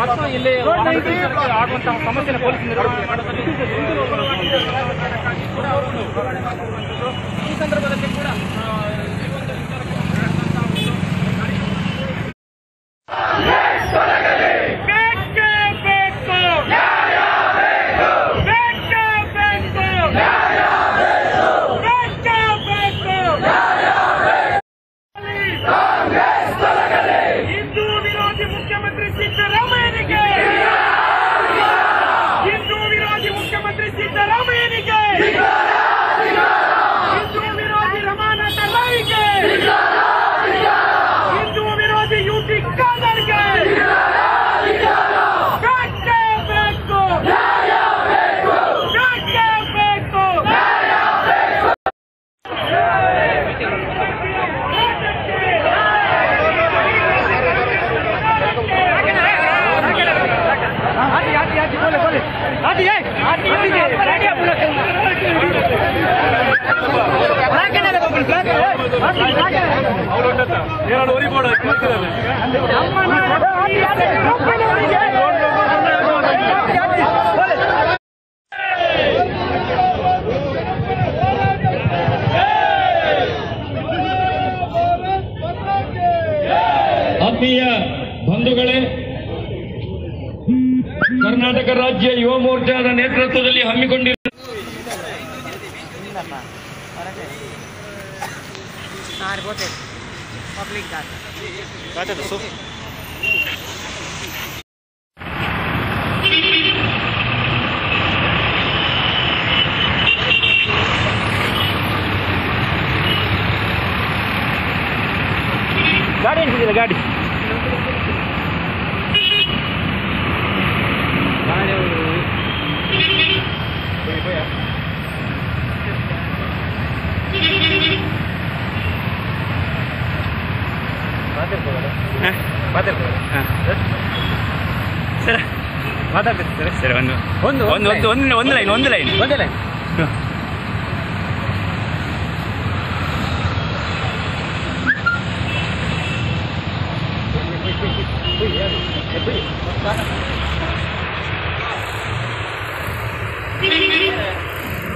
ಮತ್ತು ಇಲ್ಲಿ ಆಗುವಂತಹ ಸಮಸ್ಯೆ ಪೊಲೀಸ್ ಈ ಆತ್ಮೀಯ ಬಂಧುಗಳೇ ಕರ್ನಾಟಕ ರಾಜ್ಯ ಯುವ ಮೋರ್ಚಾದ ನೇತೃತ್ವದಲ್ಲಿ ಹಮ್ಮಿಕೊಂಡಿರುವ are voted. Public data. Data the sofa. गाड़ी निकली गाड़ी गाड़ी कोई ಸರಿ. ಒಂದು ಒಂದು ಒಂದು ಒಂದು ಒಂದು ಒಂದು ಲೈನ್ ಒಂದು ಲೈನ್ ಒಂದೇ ಲೈನ್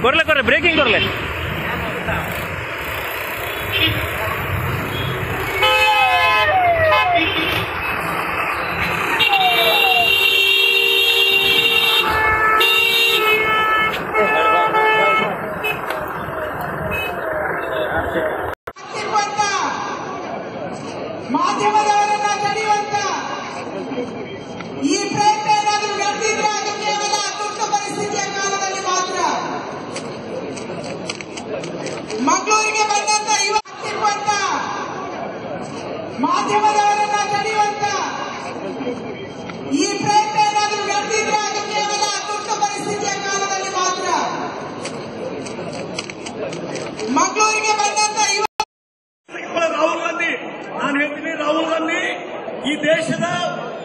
ಕೊರ್ಲೆ ಕೊರ್ಲೆ ಬ್ರೇಕಿಂಗ್ ಕೊರ್ಲೆ ಹಾಕಿರುವಂತ ಮಾಧ್ಯಮದವರನ್ನ ತಡೆಯುವಂತ ಈ ಪ್ರಯತ್ನ ಏನಾದರೂ ನಡೆದಿದ್ರೆ ಅದು ಕೇವಲ ತುರ್ತು ಪರಿಸ್ಥಿತಿಯ ಕಾಲದಲ್ಲಿ ಮಾತ್ರ ಮಂಗಳೂರಿಗೆ ಬಂದಂತ ಯುವ ಹಾಕಿರುವಂತ ಮಾಧ್ಯಮದವರನ್ನ ತಡೆಯುವಂತ ಈ ಪ್ರಯತ್ನ ಏನಾದರೂ ನಡೆದಿದ್ರೆ ಅದು ಕೇವಲ ತುರ್ತು ಪರಿಸ್ಥಿತಿಯ ಕಾಲದಲ್ಲಿ ಮಾತ್ರ. ಮಂಗಳೂರಿಗೆ ಬಂದಂತ ರಾಹುಲ್ ಗಾಂಧಿ. ನಾನು ಹೇಳ್ತೀನಿ ರಾಹುಲ್ ಗಾಂಧಿ, ಈ ದೇಶದ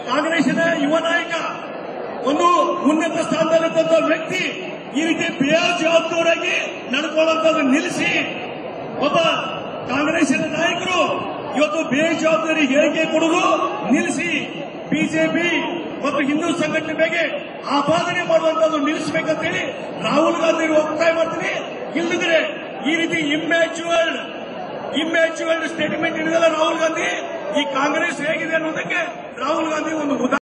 ಕಾಂಗ್ರೆಸ್ನ ಯುವ ನಾಯಕ, ಒಂದು ಉನ್ನತ ಸ್ಥಾನದಲ್ಲಿದ್ದಂತ ವ್ಯಕ್ತಿ, ಈ ರೀತಿ ಬೇಜವಾಬ್ದಾರಾಗಿ ನಡ್ಕೊಳ್ಳುವಂಥದ್ದು ನಿಲ್ಲಿಸಿ, ಒಬ್ಬ ಕಾಂಗ್ರೆಸ್ಸಿನ ನಾಯಕರು ಇವತ್ತು ಬೇಜವಾಬ್ದಾರಿ ಹೇಳಿಕೆ ಕೊಡುವುದು ನಿಲ್ಲಿಸಿ ಬಿಜೆಪಿ ಮತ್ತು ಹಿಂದೂ ಸಂಘಟನೆ ಬಗ್ಗೆ ಆಪಾದನೆ ಮಾಡುವಂತದ್ದು ನಿಲ್ಲಿಸಬೇಕಂತೇಳಿ ರಾಹುಲ್ ಗಾಂಧಿ ಒತ್ತಾಯ ಮಾಡ್ತೀನಿ. ಇಲ್ಲದಿದ್ರೆ ಈ ರೀತಿ ಇಮ್ಯಾಚುವಲ್ ಇಮ್ಯಾಚುವಲ್ ಸ್ಟೇಟ್ಮೆಂಟ್ ಹಿಡಿದಲ್ಲ ರಾಹುಲ್ ಗಾಂಧಿ, ಈ ಕಾಂಗ್ರೆಸ್ ಹೇಗಿದೆ ಅನ್ನೋದಕ್ಕೆ ರಾಹುಲ್ ಗಾಂಧಿ ಒಂದು ಉದಾಹರಣೆ